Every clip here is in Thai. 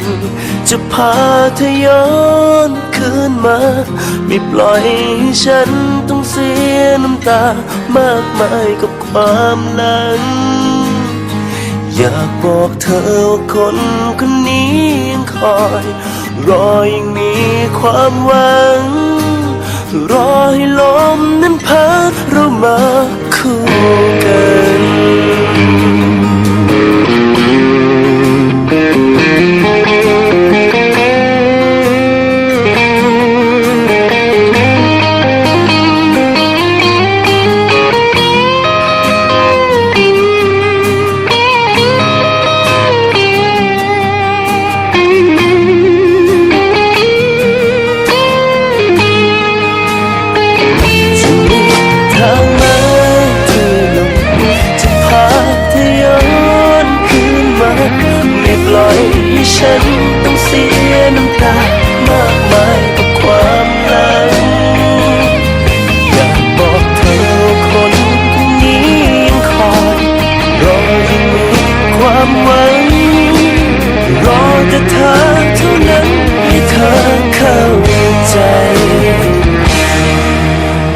ม จะพาเธอย้อนคืนมา ไม่ปล่อยให้ฉันต้องเสียน้ำตา มากมายกับความหลัง อยากบอกเธอว่าคนคนนี้ยังคอย รอยังมีความหวัง รอให้ลม ความหวัง รอแต่เธอเท่านั้นให้เธอเข้าใจ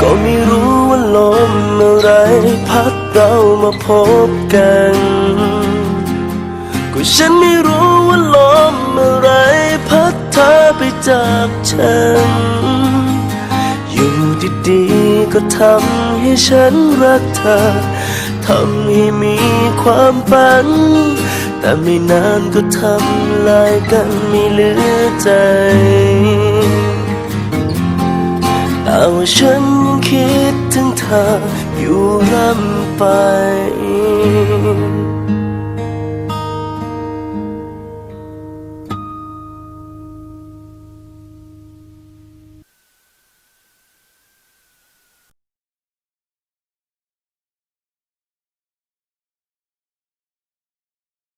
ก็ไม่รู้ว่าลมอะไรพัดเรามาพบกัน ก็ฉันไม่รู้ว่าลมอะไรพัดเธอไปจากฉัน อยู่ดีๆก็ทำให้ฉันรักเธอ ทำให้มีความฝัน แต่ไม่นานก็ทำลายกันไม่เหลือใจแต่ว่าฉันยังคิดถึงเธออยู่ร่ำไป